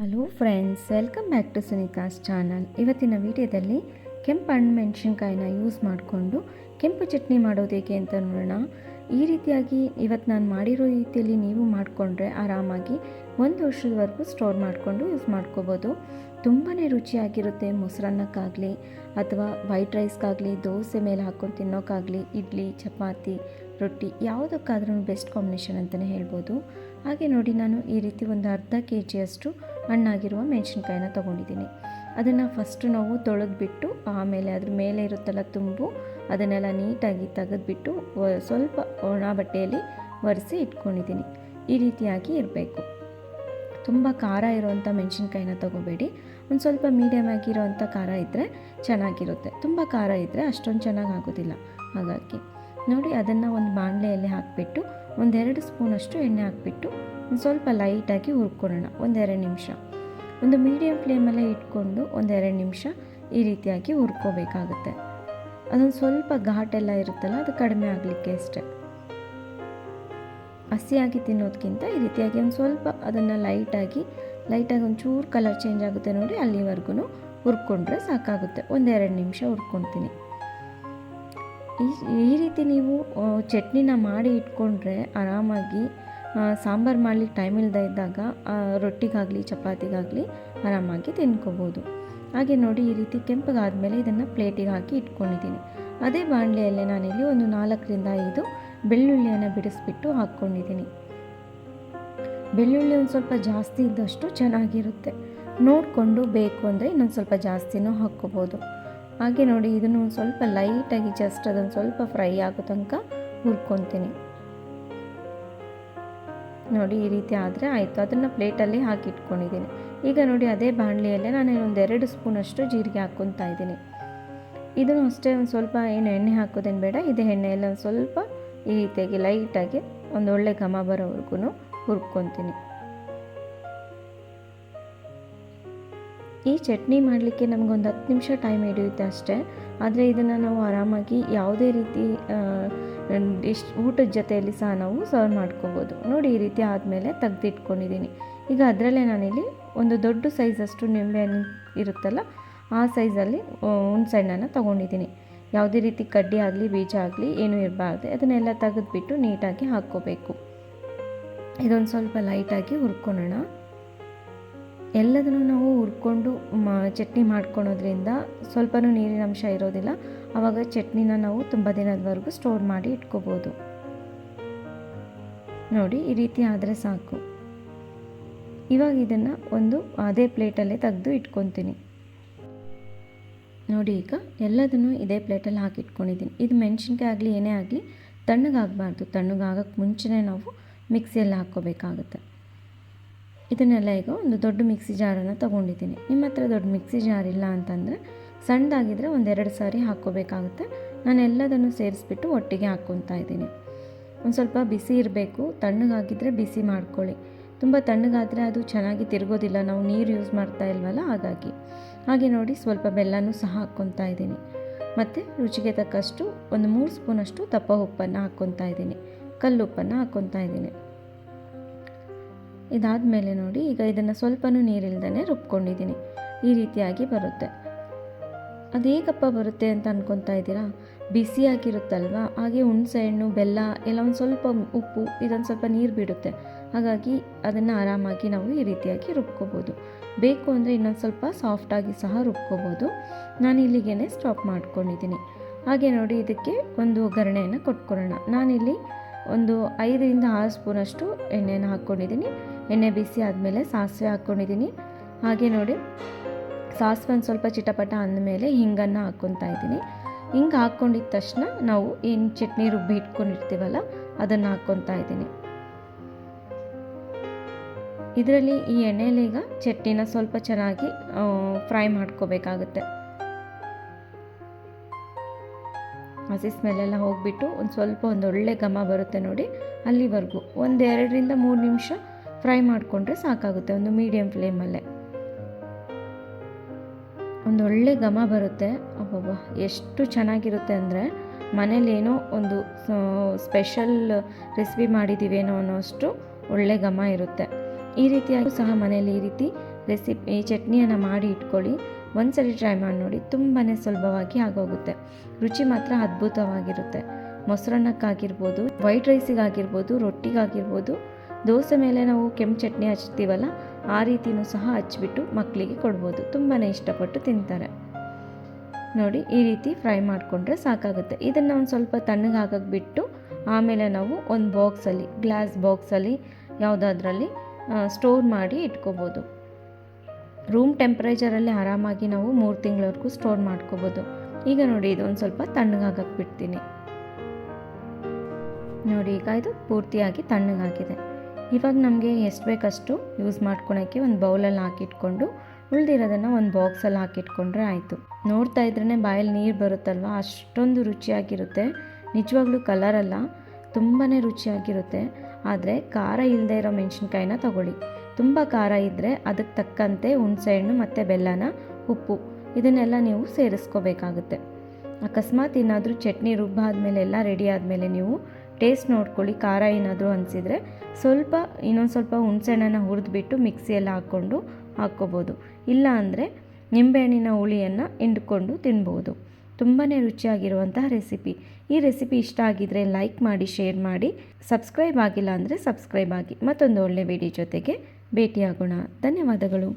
Hello friends welcome back to Sunita's channel ಇವತ್ತಿನ ವಿಡಿಯೋದಲ್ಲಿ ಕೆಂಪು ಹಣ್ಣು ಮೆಣಸಿನ್ಕಾಯಿನ ಯೂಸ್ ಮಾಡಿಕೊಂಡು ಕೆಂಪು ಚಟ್ನಿ ಮಾಡೋದು ಹೇಗೆ ಅಂತ ನೋಡೋಣ. ಈ ರೀತಿಯಾಗಿ ಇವತ್ತು ನಾನು ಮಾಡಿರೋ ರೀತಿಯಲ್ಲಿ ನೀವು ಮಾಡಿಕೊಂಡ್ರೆ ಆರಾಮಾಗಿ ಒಂದು ವರ್ಷದವರೆಗೂ ಸ್ಟೋರ್ ಮಾಡಿಕೊಂಡು ಯೂಸ್ ಮಾಡ್ಕೋಬೋದು. ತುಂಬಾ ರುಚಿಯಾಗಿರುತ್ತೆ ಮೊಸರನ್ನಕ್ಕಾಗಲಿ ಅಥವಾ ವೈಟ್ ರೈಸ್ಗಾಗಲಿ ದೋಸೆ ಮೇಲೆ ಹಾಕ್ಕೊಂಡು ತಿನ್ನೋಕ್ಕಾಗಲಿ, ಇಡ್ಲಿ, ಚಪಾತಿ, ರೊಟ್ಟಿ ಯಾವುದಕ್ಕಾದ್ರೂ ಬೆಸ್ಟ್ ಕಾಂಬಿನೇಷನ್ ಅಂತಲೇ ಹೇಳ್ಬೋದು. ಹಾಗೆ ನೋಡಿ ನಾನು ಈ ರೀತಿ ಒಂದು ಅರ್ಧ ಕೆ ಜಿಯಷ್ಟು ಹಣ್ಣಾಗಿರುವ ಮೆಣಸಿನ್ಕಾಯಿನ ತೊಗೊಂಡಿದ್ದೀನಿ. ಅದನ್ನು ಫಸ್ಟು ನಾವು ತೊಳೆದ್ಬಿಟ್ಟು, ಆಮೇಲೆ ಅದ್ರ ಮೇಲೆ ಇರುತ್ತಲ್ಲ ತುಂಬು, ಅದನ್ನೆಲ್ಲ ನೀಟಾಗಿ ತೆಗೆದ್ಬಿಟ್ಟು ಸ್ವಲ್ಪ ಒಣ ಬಟ್ಟೆಯಲ್ಲಿ ಒರೆಸಿ ಇಟ್ಕೊಂಡಿದ್ದೀನಿ. ಈ ರೀತಿಯಾಗಿ ಇರಬೇಕು. ತುಂಬ ಖಾರ ಇರೋವಂಥ ಮೆಣಸಿನ್ಕಾಯಿನ ತೊಗೋಬೇಡಿ. ಒಂದು ಸ್ವಲ್ಪ ಮೀಡಿಯಮ್ ಆಗಿರೋವಂಥ ಖಾರ ಇದ್ದರೆ ಚೆನ್ನಾಗಿರುತ್ತೆ. ತುಂಬ ಖಾರ ಇದ್ದರೆ ಅಷ್ಟೊಂದು ಚೆನ್ನಾಗಿ ಆಗೋದಿಲ್ಲ. ಹಾಗಾಗಿ ನೋಡಿ, ಅದನ್ನು ಒಂದು ಬಾಣಲೆಯಲ್ಲಿ ಹಾಕಿಬಿಟ್ಟು ಒಂದೆರಡು ಸ್ಪೂನಷ್ಟು ಎಣ್ಣೆ ಹಾಕಿಬಿಟ್ಟು ಸ್ವಲ್ಪ ಲೈಟಾಗಿ ಹುರ್ಕೊಳ್ಳೋಣ. ಒಂದೆರಡು ನಿಮಿಷ. ಒಂದು ಮೀಡಿಯಮ್ ಫ್ಲೇಮಲ್ಲೇ ಇಟ್ಕೊಂಡು ಒಂದೆರಡು ನಿಮಿಷ ಈ ರೀತಿಯಾಗಿ ಹುರ್ಕೋಬೇಕಾಗುತ್ತೆ. ಅದೊಂದು ಸ್ವಲ್ಪ ಘಾಟೆಲ್ಲ ಇರುತ್ತಲ್ಲ, ಅದು ಕಡಿಮೆ ಆಗಲಿಕ್ಕೆ ಅಷ್ಟೆ. ಹಸಿಯಾಗಿ ತಿನ್ನೋದಕ್ಕಿಂತ ಈ ರೀತಿಯಾಗಿ ಒಂದು ಸ್ವಲ್ಪ ಅದನ್ನು ಲೈಟಾಗಿ ಲೈಟಾಗಿ ಒಂಚೂರು ಕಲರ್ ಚೇಂಜ್ ಆಗುತ್ತೆ ನೋಡಿ, ಅಲ್ಲಿವರೆಗೂ ಹುರ್ಕೊಂಡ್ರೆ ಸಾಕಾಗುತ್ತೆ. ಒಂದೆರಡು ನಿಮಿಷ ಹುರ್ಕೊತೀನಿ ಈ ಈ ರೀತಿ ನೀವು ಚಟ್ನಿನ ಮಾಡಿ ಇಟ್ಕೊಂಡ್ರೆ ಆರಾಮಾಗಿ ಸಾಂಬಾರು ಮಾಡಲಿಕ್ಕೆ ಟೈಮ್ ಇಲ್ಲದೆ ಇದ್ದಾಗ ರೊಟ್ಟಿಗಾಗಲಿ, ಚಪಾತಿಗಾಗಲಿ ಆರಾಮಾಗಿ ತಿನ್ಕೋಬೋದು. ಹಾಗೆ ನೋಡಿ ಈ ರೀತಿ ಕೆಂಪಗಾದ್ಮೇಲೆ ಇದನ್ನು ಪ್ಲೇಟಿಗೆ ಹಾಕಿ ಇಟ್ಕೊಂಡಿದ್ದೀನಿ. ಅದೇ ಬಾಣಲೆಯಲ್ಲೇ ನಾನಿಲ್ಲಿ ಒಂದು ನಾಲ್ಕರಿಂದ ಐದು ಬೆಳ್ಳುಳ್ಳಿಯನ್ನು ಬಿಡಿಸ್ಬಿಟ್ಟು ಹಾಕ್ಕೊಂಡಿದ್ದೀನಿ. ಬೆಳ್ಳುಳ್ಳಿ ಒಂದು ಸ್ವಲ್ಪ ಜಾಸ್ತಿ ಇದ್ದಷ್ಟು ಚೆನ್ನಾಗಿರುತ್ತೆ. ನೋಡಿಕೊಂಡು ಬೇಕು ಅಂದರೆ ಇನ್ನೊಂದು ಸ್ವಲ್ಪ ಜಾಸ್ತಿನೂ ಹಾಕ್ಕೋಬೋದು. ಹಾಗೆ ನೋಡಿ, ಇದನ್ನು ಸ್ವಲ್ಪ ಲೈಟಾಗಿ ಜಸ್ಟ್ ಅದನ್ನು ಸ್ವಲ್ಪ ಫ್ರೈ ಆಗೋ ತನಕ ಹುರ್ಕೊತೀನಿ. ನೋಡಿ, ಈ ರೀತಿ ಆದರೆ ಆಯಿತು. ಅದನ್ನು ಪ್ಲೇಟಲ್ಲಿ ಹಾಕಿ ಇಟ್ಕೊಂಡಿದ್ದೀನಿ. ಈಗ ನೋಡಿ, ಅದೇ ಬಾಣಲಿಯಲ್ಲೇ ನಾನು ಒಂದೆರಡು ಸ್ಪೂನಷ್ಟು ಜೀರಿಗೆ ಹಾಕ್ಕೊತಾ ಇದ್ದೀನಿ. ಇದನ್ನು ಅಷ್ಟೇ ಒಂದು ಸ್ವಲ್ಪ, ಏನು ಎಣ್ಣೆ ಹಾಕೋದೇನು ಬೇಡ. ಇದೇ ಎಣ್ಣೆಯಲ್ಲಿ ಒಂದು ಸ್ವಲ್ಪ ಈ ರೀತಿಯಾಗಿ ಲೈಟಾಗಿ ಒಂದು ಒಳ್ಳೆ ಘಮ ಬರೋವರೆಗೂ ಹುರ್ಕೊತೀನಿ. ಈ ಚಟ್ನಿ ಮಾಡಲಿಕ್ಕೆ ನಮಗೊಂದು ಹತ್ತು ನಿಮಿಷ ಟೈಮ್ ಹಿಡಿಯುತ್ತೆ ಅಷ್ಟೇ. ಆದರೆ ಇದನ್ನು ನಾವು ಆರಾಮಾಗಿ ಯಾವುದೇ ರೀತಿ ಡಿಶ್ ಊಟದ ಜೊತೆಯಲ್ಲಿ ಸಹ ನಾವು ಸರ್ವ್ ಮಾಡ್ಕೋಬೋದು. ನೋಡಿ ಈ ರೀತಿ ಆದಮೇಲೆ ತೆಗೆದಿಟ್ಕೊಂಡಿದ್ದೀನಿ. ಈಗ ಅದರಲ್ಲೇ ನಾನಿಲ್ಲಿ ಒಂದು ದೊಡ್ಡ ಸೈಜಷ್ಟು ನಿಂಬೆಹಣ್ಣು ಇರುತ್ತಲ್ಲ, ಆ ಸೈಜಲ್ಲಿ ಹುಣ್ಸೆಹಣ್ಣನ್ನು ತೊಗೊಂಡಿದ್ದೀನಿ. ಯಾವುದೇ ರೀತಿ ಕಡ್ಡಿ ಆಗಲಿ, ಬೀಜ ಆಗಲಿ, ಏನೂ ಇರಬಾರ್ದು. ಅದನ್ನೆಲ್ಲ ತೆಗೆದುಬಿಟ್ಟು ನೀಟಾಗಿ ಹಾಕ್ಕೋಬೇಕು. ಇದೊಂದು ಸ್ವಲ್ಪ ಲೈಟಾಗಿ ಹುರ್ಕೊಳ್ಳೋಣ ಎಲ್ಲದನ್ನು ನಾವು ಹುರ್ಕೊಂಡು, ಮಾ, ಚಟ್ನಿ ಮಾಡ್ಕೊಳೋದ್ರಿಂದ ಸ್ವಲ್ಪನೂ ನೀರಿನ ಅಂಶ ಇರೋದಿಲ್ಲ. ಆವಾಗ ಚಟ್ನಿನ ನಾವು ತುಂಬ ದಿನದವರೆಗೂ ಸ್ಟೋರ್ ಮಾಡಿ ಇಟ್ಕೋಬೋದು. ನೋಡಿ, ಈ ರೀತಿ ಆದರೆ ಸಾಕು. ಇವಾಗ ಇದನ್ನು ಒಂದು ಅದೇ ಪ್ಲೇಟಲ್ಲೇ ತೆಗೆದು ಇಟ್ಕೊತೀನಿ. ನೋಡಿ ಈಗ ಎಲ್ಲದನ್ನು ಇದೇ ಪ್ಲೇಟಲ್ಲಿ ಹಾಕಿಟ್ಕೊಂಡಿದ್ದೀನಿ ಇದು ಮೆಣಸಿನ್ಕಾಯಿ ಆಗಲಿ ಏನೇ ಆಗಲಿ, ತಣ್ಣಗಾಗಬಾರ್ದು. ತಣ್ಣಗಾಗಕ್ಕೆ ಮುಂಚೆನೇ ನಾವು ಮಿಕ್ಸಿಯಲ್ಲಿ ಹಾಕ್ಕೋಬೇಕಾಗುತ್ತೆ. ಇದನ್ನೆಲ್ಲ ಈಗ ಒಂದು ದೊಡ್ಡ ಮಿಕ್ಸಿ ಜಾರನ್ನು ತೊಗೊಂಡಿದ್ದೀನಿ. ನಿಮ್ಮ ಹತ್ರ ದೊಡ್ಡ ಮಿಕ್ಸಿ ಜಾರ್ ಇಲ್ಲ ಅಂತಂದರೆ ಸಣ್ಣದಾಗಿದ್ದರೆ ಒಂದೆರಡು ಸಾರಿ ಹಾಕ್ಕೋಬೇಕಾಗುತ್ತೆ. ನಾನು ಎಲ್ಲದನ್ನು ಸೇರಿಸ್ಬಿಟ್ಟು ಒಟ್ಟಿಗೆ ಹಾಕ್ಕೊತಾ ಇದ್ದೀನಿ. ಒಂದು ಸ್ವಲ್ಪ ಬಿಸಿ ಇರಬೇಕು. ತಣ್ಣಗಾಗಿದ್ದರೆ ಬಿಸಿ ಮಾಡ್ಕೊಳ್ಳಿ. ತುಂಬ ತಣ್ಣಗಾದರೆ ಅದು ಚೆನ್ನಾಗಿ ತಿರುಗೋದಿಲ್ಲ. ನಾವು ನೀರು ಯೂಸ್ ಮಾಡ್ತಾ ಇಲ್ವಲ್ಲ, ಹಾಗಾಗಿ. ಹಾಗೆ ನೋಡಿ ಸ್ವಲ್ಪ ಬೆಲ್ಲನೂ ಸಹ ಹಾಕ್ಕೊತಾ ಇದ್ದೀನಿ. ಮತ್ತು ರುಚಿಗೆ ತಕ್ಕಷ್ಟು ಒಂದು ಮೂರು ಸ್ಪೂನಷ್ಟು ದಪ್ಪ ಉಪ್ಪನ್ನು ಹಾಕ್ಕೊತಾ ಇದ್ದೀನಿ. ಕಲ್ಲುಪ್ಪನ್ನು ಹಾಕ್ಕೊತಾ ಇದ್ದೀನಿ. ಇದಾದಮೇಲೆ ನೋಡಿ, ಈಗ ಇದನ್ನು ಸ್ವಲ್ಪನೂ ನೀರಿಲ್ದೇ ರುಬ್ಕೊಂಡಿದ್ದೀನಿ. ಈ ರೀತಿಯಾಗಿ ಬರುತ್ತೆ. ಅದು ಹೇಗಪ್ಪ ಬರುತ್ತೆ ಅಂತ ಅನ್ಕೊತಾ ಇದ್ದೀರಾ? ಬಿಸಿಯಾಗಿರುತ್ತಲ್ವಾ ಹಾಗೆ ಹುಣಸೆಹಣ್ಣು ಬೆಲ್ಲ, ಎಲ್ಲ ಒಂದು ಸ್ವಲ್ಪ ಉಪ್ಪು, ಇದೊಂದು ಸ್ವಲ್ಪ ನೀರು ಬಿಡುತ್ತೆ. ಹಾಗಾಗಿ ಅದನ್ನು ಆರಾಮಾಗಿ ನಾವು ಈ ರೀತಿಯಾಗಿ ರುಬ್ಕೋಬೋದು. ಬೇಕು ಅಂದರೆ ಇನ್ನೊಂದು ಸ್ವಲ್ಪ ಸಾಫ್ಟಾಗಿ ಸಹ ರುಬ್ಕೋಬೋದು. ನಾನು ಇಲ್ಲಿಗೇ ಸ್ಟಾಪ್ ಮಾಡ್ಕೊಂಡಿದ್ದೀನಿ. ಹಾಗೆ ನೋಡಿ, ಇದಕ್ಕೆ ಒಂದು ಒಗ್ಗರಣೆಯನ್ನು ಕೊಟ್ಕೊಳ್ಳೋಣ ನಾನಿಲ್ಲಿ ಒಂದು ಐದರಿಂದ ಆರು ಸ್ಪೂನಷ್ಟು ಎಣ್ಣೆಯನ್ನು ಹಾಕ್ಕೊಂಡಿದ್ದೀನಿ ಎಣ್ಣೆ ಬಿಸಿ ಆದಮೇಲೆ ಸಾಸಿವೆ ಹಾಕ್ಕೊಂಡಿದ್ದೀನಿ. ಹಾಗೆ ನೋಡಿ, ಸಾಸಿವೆ ಒಂದು ಸ್ವಲ್ಪ ಚಿಟಪಟ ಅಂದಮೇಲೆ ಹಿಂಗನ್ನು ಹಾಕ್ಕೊತಾ ಇದ್ದೀನಿ. ಹಿಂಗೆ ಹಾಕ್ಕೊಂಡಿದ್ದ ತಕ್ಷಣ ನಾವು ಏನು ಚಟ್ನಿ ರುಬ್ಬಿ ಇಟ್ಕೊಂಡಿರ್ತೀವಲ್ಲ, ಅದನ್ನು ಹಾಕ್ಕೊತಾ ಇದ್ದೀನಿ. ಇದರಲ್ಲಿ ಈ ಎಣ್ಣೆಯಲ್ಲಿ ಈಗ ಚಟ್ನಿನ ಸ್ವಲ್ಪ ಚೆನ್ನಾಗಿ ಫ್ರೈ ಮಾಡ್ಕೋಬೇಕಾಗುತ್ತೆ. ಹಸಿ ಸ್ಮೆಲ್ಲೆಲ್ಲ ಹೋಗಿಬಿಟ್ಟು ಒಂದು ಸ್ವಲ್ಪ ಒಂದು ಒಳ್ಳೆ ಘಮ ಬರುತ್ತೆ ನೋಡಿ, ಅಲ್ಲಿವರೆಗೂ. ಒಂದೆರಡರಿಂದ ಮೂರು ನಿಮಿಷ ಫ್ರೈ ಮಾಡಿಕೊಂಡ್ರೆ ಸಾಕಾಗುತ್ತೆ ಒಂದು ಮೀಡಿಯಮ್ ಫ್ಲೇಮಲ್ಲೇ. ಒಂದು ಒಳ್ಳೆ ಘಮ ಬರುತ್ತೆ. ಅಬ್ಬಬ್ಬ, ಎಷ್ಟು ಚೆನ್ನಾಗಿರುತ್ತೆ ಅಂದರೆ ಮನೇಲೇನೋ ಒಂದು ಸ್ಪೆಷಲ್ ರೆಸಿಪಿ ಮಾಡಿದ್ದೀವೇನೋ ಅನ್ನೋಷ್ಟು ಒಳ್ಳೆ ಘಮ ಇರುತ್ತೆ. ಈ ರೀತಿಯಾಗಿ ಸಹ ಮನೇಲಿ ಈ ರೀತಿ ರೆಸಿಪಿ, ಈ ಚಟ್ನಿಯನ್ನು ಮಾಡಿ ಇಟ್ಕೊಳ್ಳಿ. ಒಂದ್ಸರಿ ಟ್ರೈ ಮಾಡಿ ನೋಡಿ ತುಂಬಾ ಸುಲಭವಾಗಿ ಆಗೋಗುತ್ತೆ. ರುಚಿ ಮಾತ್ರ ಅದ್ಭುತವಾಗಿರುತ್ತೆ. ಮೊಸರನ್ನಕ್ಕಾಗಿರ್ಬೋದು, ವೈಟ್ ರೈಸಿಗಾಗಿರ್ಬೋದು, ರೊಟ್ಟಿಗಾಗಿರ್ಬೋದು ದೋಸೆ ಮೇಲೆ ನಾವು ಕೆಂಪು ಚಟ್ನಿ ಹಚ್ತೀವಲ್ಲ, ಆ ರೀತಿಯೂ ಸಹ ಹಚ್ಬಿಟ್ಟು ಮಕ್ಕಳಿಗೆ ಕೊಡ್ಬೋದು. ತುಂಬಾ ಇಷ್ಟಪಟ್ಟು ತಿಂತಾರೆ. ನೋಡಿ, ಈ ರೀತಿ ಫ್ರೈ ಮಾಡಿಕೊಂಡ್ರೆ ಸಾಕಾಗುತ್ತೆ. ಇದನ್ನು ಒಂದು ಸ್ವಲ್ಪ ತಣ್ಣಗಾಗಕ್ಕೆ ಬಿಟ್ಟು ಆಮೇಲೆ ನಾವು ಒಂದು ಬಾಕ್ಸಲ್ಲಿ, ಗ್ಲಾಸ್ ಬಾಕ್ಸಲ್ಲಿ ಯಾವುದಾದ್ರಲ್ಲಿ ಸ್ಟೋರ್ ಮಾಡಿ ಇಟ್ಕೋಬೋದು. ರೂಮ್ ಟೆಂಪ್ರೇಚರಲ್ಲಿ ಆರಾಮಾಗಿ ನಾವು ಮೂರು ತಿಂಗಳವರೆಗೂ ಸ್ಟೋರ್ ಮಾಡ್ಕೋಬೋದು. ಈಗ ನೋಡಿ, ಇದೊಂದು ಸ್ವಲ್ಪ ತಣ್ಣಗಾಗಕ್ಕೆ ಬಿಡ್ತೀನಿ ನೋಡಿ, ಈಗ ಇದು ಪೂರ್ತಿಯಾಗಿ ತಣ್ಣಗಾಗಿದೆ. ಇವಾಗ ನಮಗೆ ಎಷ್ಟು ಬೇಕಷ್ಟು ಯೂಸ್ ಮಾಡ್ಕೊಳಕ್ಕೆ ಒಂದು ಬೌಲಲ್ಲಿ ಹಾಕಿಟ್ಕೊಂಡು ಉಳಿದಿರೋದನ್ನು ಒಂದು ಬಾಕ್ಸಲ್ಲಿ ಹಾಕಿಟ್ಕೊಂಡ್ರೆ ಆಯಿತು. ನೋಡ್ತಾ ಇದ್ರೇ ಬಾಯಲ್ಲಿ ನೀರು ಬರುತ್ತಲ್ವ? ಅಷ್ಟೊಂದು ರುಚಿಯಾಗಿರುತ್ತೆ. ನಿಜವಾಗ್ಲೂ ಕಲರಲ್ಲ ತುಂಬಾ ರುಚಿಯಾಗಿರುತ್ತೆ. ಆದರೆ ಖಾರ ಇಲ್ಲದೆ ಇರೋ ಮೆಣಸಿನ್ಕಾಯಿನ ತಗೊಳ್ಳಿ. ತುಂಬ ಖಾರ ಇದ್ದರೆ ಅದಕ್ಕೆ ತಕ್ಕಂತೆ ಹುಣಸೆಹಣ್ಣು ಮತ್ತು ಬೆಲ್ಲನ, ಉಪ್ಪು ಇದನ್ನೆಲ್ಲ ನೀವು ಸೇರಿಸ್ಕೋಬೇಕಾಗುತ್ತೆ. ಅಕಸ್ಮಾತ್ ಏನಾದರೂ ಚಟ್ನಿ ರುಬ್ಬಾದ ಮೇಲೆ ಎಲ್ಲ ರೆಡಿ ಆದಮೇಲೆ ನೀವು ಟೇಸ್ಟ್ ನೋಡ್ಕೊಳ್ಳಿ, ಖಾರ ಏನಾದರೂ ಅನಿಸಿದರೆ ಸ್ವಲ್ಪ, ಇನ್ನೊಂದು ಸ್ವಲ್ಪ ಹುಣಸೆಹಣ್ಣನ್ನು ಹುರಿದ್ಬಿಟ್ಟು ಮಿಕ್ಸಿಯಲ್ಲಿ ಹಾಕ್ಕೊಂಡು ಹಾಕ್ಕೋಬೋದು. ಇಲ್ಲ ಅಂದರೆ ನಿಂಬೆಹಣ್ಣಿನ ಹುಳಿಯನ್ನು ಹಿಂಡ್ಕೊಂಡು ತಿನ್ಬೋದು. ತುಂಬಾ ರುಚಿಯಾಗಿರುವಂತಹ ರೆಸಿಪಿ. ಈ ರೆಸಿಪಿ ಇಷ್ಟ ಆಗಿದರೆ ಲೈಕ್ ಮಾಡಿ, ಶೇರ್ ಮಾಡಿ. ಸಬ್ಸ್ಕ್ರೈಬ್ ಆಗಿಲ್ಲ ಅಂದರೆ ಸಬ್ಸ್ಕ್ರೈಬ್ ಆಗಿ. ಮತ್ತೊಂದು ಒಳ್ಳೆ ವಿಡಿಯೋ ಜೊತೆಗೆ ಭೇಟಿಯಾಗೋಣ. ಧನ್ಯವಾದಗಳು.